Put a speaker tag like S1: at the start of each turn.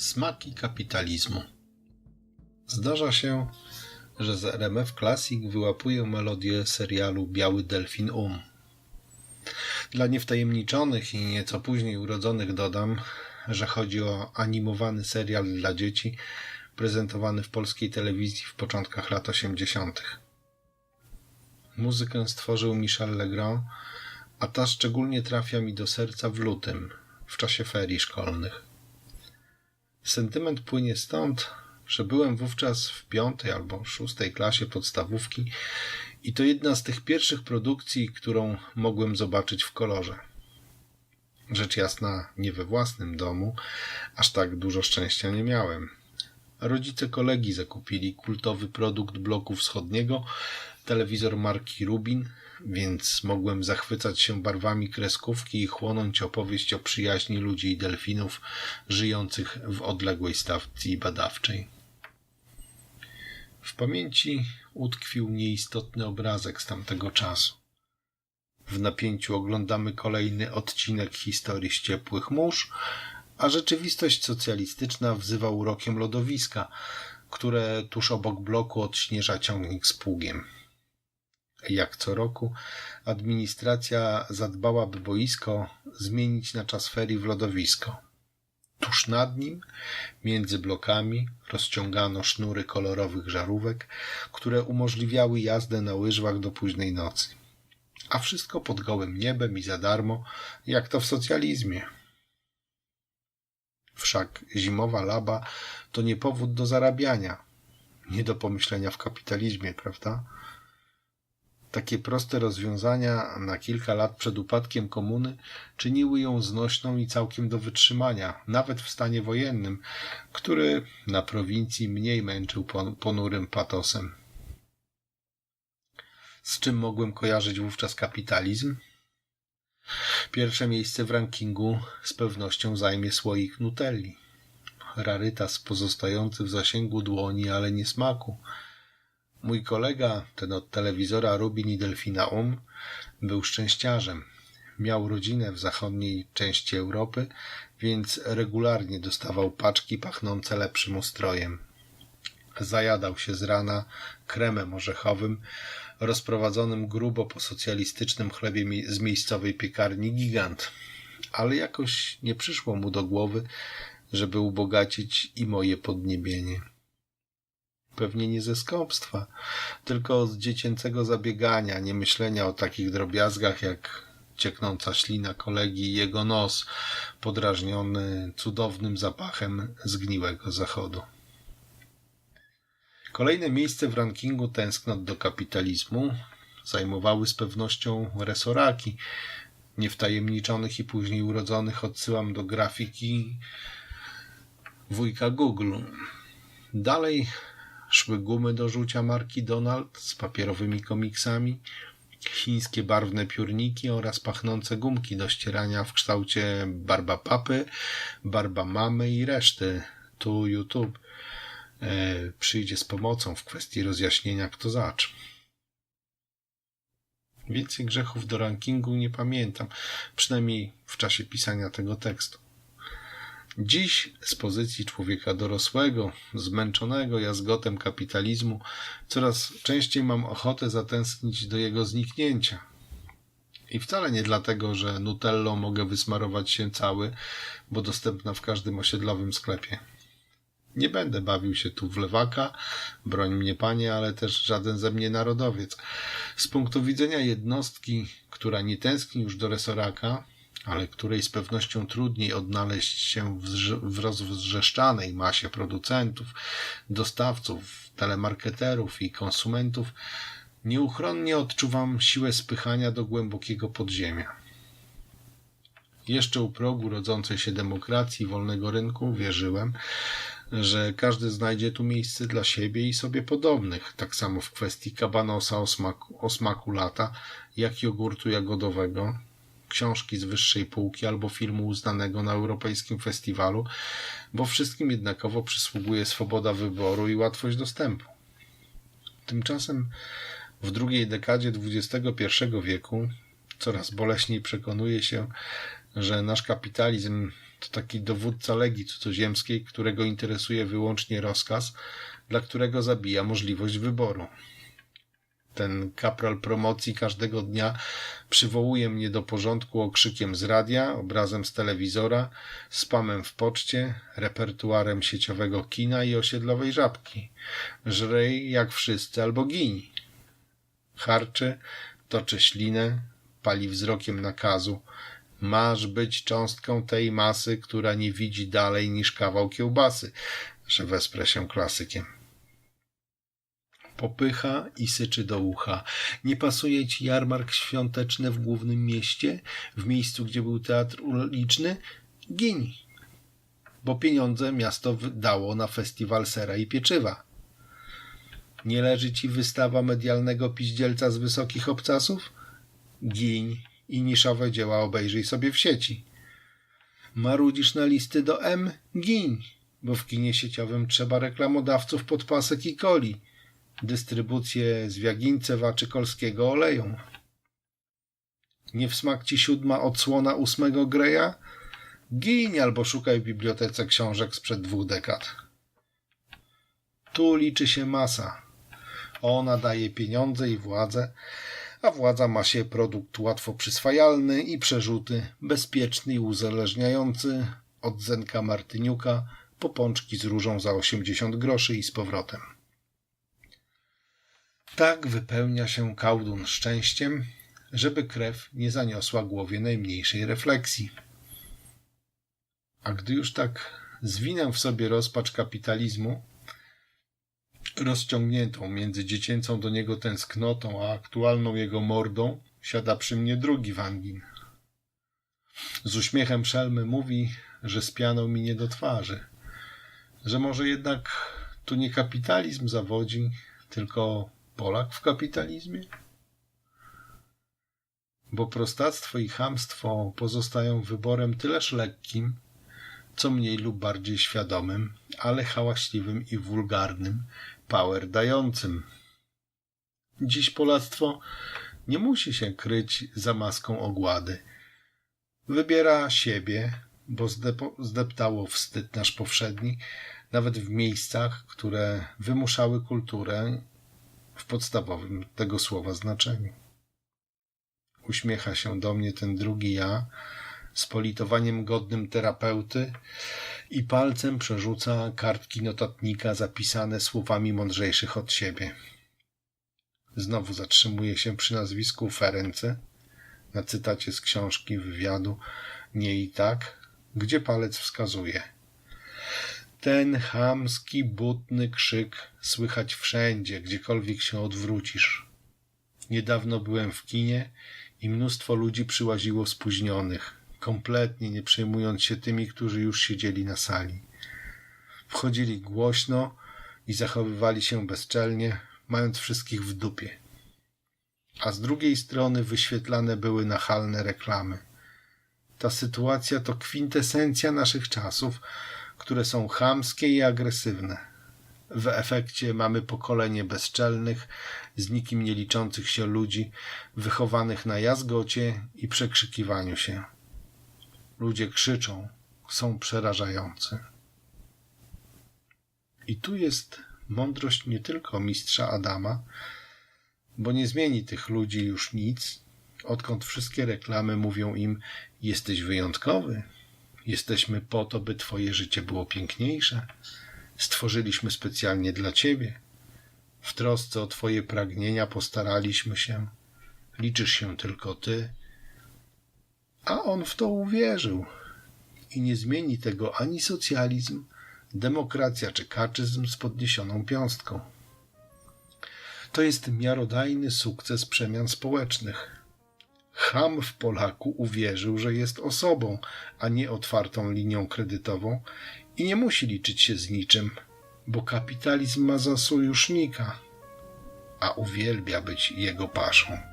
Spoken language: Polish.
S1: Smaki kapitalizmu. Zdarza się, że z RMF Classic wyłapuję melodię serialu Biały Delfin Um. Dla niewtajemniczonych i nieco później urodzonych dodam, że chodzi o animowany serial dla dzieci prezentowany w polskiej telewizji w początkach lat 80. Muzykę stworzył Michel Legrand, a ta szczególnie trafia mi do serca w lutym, w czasie ferii szkolnych. Sentyment płynie stąd, że byłem wówczas w piątej albo szóstej klasie podstawówki i to jedna z tych pierwszych produkcji, którą mogłem zobaczyć w kolorze. Rzecz jasna, nie we własnym domu, aż tak dużo szczęścia nie miałem. Rodzice kolegi zakupili kultowy produkt bloku wschodniego, telewizor marki Rubin, więc mogłem zachwycać się barwami kreskówki i chłonąć opowieść o przyjaźni ludzi i delfinów żyjących w odległej stacji badawczej. W pamięci utkwił nieistotny obrazek z tamtego czasu. W napięciu oglądamy kolejny odcinek historii z ciepłych mórz, a rzeczywistość socjalistyczna wzywa urokiem lodowiska, które tuż obok bloku odśnieża ciągnik z pługiem. Jak co roku, administracja zadbała, by boisko zmienić na czas ferii w lodowisko. Tuż nad nim, między blokami, rozciągano sznury kolorowych żarówek, które umożliwiały jazdę na łyżwach do późnej nocy. A wszystko pod gołym niebem i za darmo, jak to w socjalizmie. Wszak zimowa laba to nie powód do zarabiania, nie do pomyślenia w kapitalizmie, prawda? Takie proste rozwiązania na kilka lat przed upadkiem komuny czyniły ją znośną i całkiem do wytrzymania, nawet w stanie wojennym, który na prowincji mniej męczył ponurym patosem. Z czym mogłem kojarzyć wówczas kapitalizm? Pierwsze miejsce w rankingu z pewnością zajmie słoik Nutelli. Rarytas pozostający w zasięgu dłoni, ale nie smaku. Mój kolega, ten od telewizora Rubin i Delfina Um, był szczęściarzem. Miał rodzinę w zachodniej części Europy, więc regularnie dostawał paczki pachnące lepszym ustrojem. Zajadał się z rana kremem orzechowym, rozprowadzonym grubo po socjalistycznym chlebie z miejscowej piekarni Gigant. Ale jakoś nie przyszło mu do głowy, żeby ubogacić i moje podniebienie. Pewnie nie ze skąpstwa, tylko z dziecięcego zabiegania, nie myślenia o takich drobiazgach jak cieknąca ślina kolegi i jego nos, podrażniony cudownym zapachem zgniłego zachodu. Kolejne miejsce w rankingu tęsknot do kapitalizmu zajmowały z pewnością resoraki. Niewtajemniczonych i później urodzonych odsyłam do grafiki wujka Google. Dalej szły gumy do rzucia marki Donald z papierowymi komiksami, chińskie barwne piórniki oraz pachnące gumki do ścierania w kształcie barba papy, barba mamy i reszty. Tu YouTube e, przyjdzie z pomocą w kwestii rozjaśnienia kto zacz. Więcej grzechów do rankingu nie pamiętam, przynajmniej w czasie pisania tego tekstu. Dziś z pozycji człowieka dorosłego, zmęczonego jazgotem kapitalizmu, coraz częściej mam ochotę zatęsknić do jego zniknięcia. I wcale nie dlatego, że nutellą mogę wysmarować się cały, bo dostępna w każdym osiedlowym sklepie. Nie będę bawił się tu w lewaka, broń mnie panie, ale też żaden ze mnie narodowiec. Z punktu widzenia jednostki, która nie tęskni już do resoraka, ale której z pewnością trudniej odnaleźć się w rozwrzeszczanej masie producentów, dostawców, telemarketerów i konsumentów, nieuchronnie odczuwam siłę spychania do głębokiego podziemia. Jeszcze u progu rodzącej się demokracji wolnego rynku wierzyłem, że każdy znajdzie tu miejsce dla siebie i sobie podobnych, tak samo w kwestii kabanosa o smaku, o smaku lata, jak jogurtu jagodowego, książki z wyższej półki albo filmu uznanego na europejskim festiwalu, bo wszystkim jednakowo przysługuje swoboda wyboru i łatwość dostępu. Tymczasem w drugiej dekadzie XXI wieku coraz boleśniej przekonuje się, że nasz kapitalizm To taki dowódca legii cudzoziemskiej, którego interesuje wyłącznie rozkaz, dla którego zabija możliwość wyboru. Ten kapral promocji każdego dnia przywołuje mnie do porządku okrzykiem z radia, obrazem z telewizora, spamem w poczcie, repertuarem sieciowego kina i osiedlowej żabki. Żrej jak wszyscy albo gin. Harczy, toczy ślinę, pali wzrokiem nakazu. Masz być cząstką tej masy, która nie widzi dalej niż kawał kiełbasy, że wesprę się klasykiem popycha i syczy do ucha. Nie pasuje ci jarmark świąteczny w głównym mieście, w miejscu, gdzie był teatr uliczny? Gin. Bo pieniądze miasto wydało na festiwal sera i pieczywa. Nie leży ci wystawa medialnego piździelca z wysokich obcasów? Gin i niszowe dzieła obejrzyj sobie w sieci. Marudzisz na listy do M? Gin, bo w kinie sieciowym trzeba reklamodawców pod pasek i coli dystrybucję z Wiagińcewa czy Kolskiego oleją. Nie w smak ci siódma odsłona ósmego Greja? Gin albo szukaj w bibliotece książek sprzed dwóch dekad. Tu liczy się masa. Ona daje pieniądze i władzę, a władza ma się produkt łatwo przyswajalny i przerzuty, bezpieczny i uzależniający od Zenka Martyniuka po pączki z różą za 80 groszy i z powrotem. Tak wypełnia się kałdun szczęściem, żeby krew nie zaniosła głowie najmniejszej refleksji. A gdy już tak zwinę w sobie rozpacz kapitalizmu, rozciągniętą między dziecięcą do niego tęsknotą, a aktualną jego mordą, siada przy mnie drugi wangin. Z uśmiechem szelmy mówi, że spianął mi nie do twarzy, że może jednak tu nie kapitalizm zawodzi, tylko Polak w kapitalizmie? Bo prostactwo i chamstwo pozostają wyborem tyleż lekkim, co mniej lub bardziej świadomym, ale hałaśliwym i wulgarnym, power dającym. Dziś polactwo nie musi się kryć za maską ogłady. Wybiera siebie, bo zdeptało wstyd nasz powszedni, nawet w miejscach, które wymuszały kulturę w podstawowym tego słowa znaczeniu. Uśmiecha się do mnie ten drugi ja z politowaniem godnym terapeuty i palcem przerzuca kartki notatnika zapisane słowami mądrzejszych od siebie. Znowu zatrzymuje się przy nazwisku Ference, na cytacie z książki wywiadu Nie i tak, gdzie palec wskazuje – ten chamski, butny krzyk słychać wszędzie, gdziekolwiek się odwrócisz. Niedawno byłem w kinie i mnóstwo ludzi przyłaziło spóźnionych, kompletnie nie przejmując się tymi, którzy już siedzieli na sali. Wchodzili głośno i zachowywali się bezczelnie, mając wszystkich w dupie. A z drugiej strony wyświetlane były nachalne reklamy. Ta sytuacja to kwintesencja naszych czasów, które są chamskie i agresywne. W efekcie mamy pokolenie bezczelnych, z nikim nie liczących się ludzi, wychowanych na jazgocie i przekrzykiwaniu się. Ludzie krzyczą, są przerażający. I tu jest mądrość nie tylko mistrza Adama, bo nie zmieni tych ludzi już nic, odkąd wszystkie reklamy mówią im: Jesteś wyjątkowy, Jesteśmy po to, by Twoje życie było piękniejsze. Stworzyliśmy specjalnie dla Ciebie. W trosce o Twoje pragnienia postaraliśmy się. Liczysz się tylko Ty. A on w to uwierzył. I nie zmieni tego ani socjalizm, demokracja czy kaczyzm z podniesioną piąstką. To jest miarodajny sukces przemian społecznych. Ham w Polaku uwierzył, że jest osobą, a nie otwartą linią kredytową i nie musi liczyć się z niczym, bo kapitalizm ma za sojusznika, a uwielbia być jego paszą.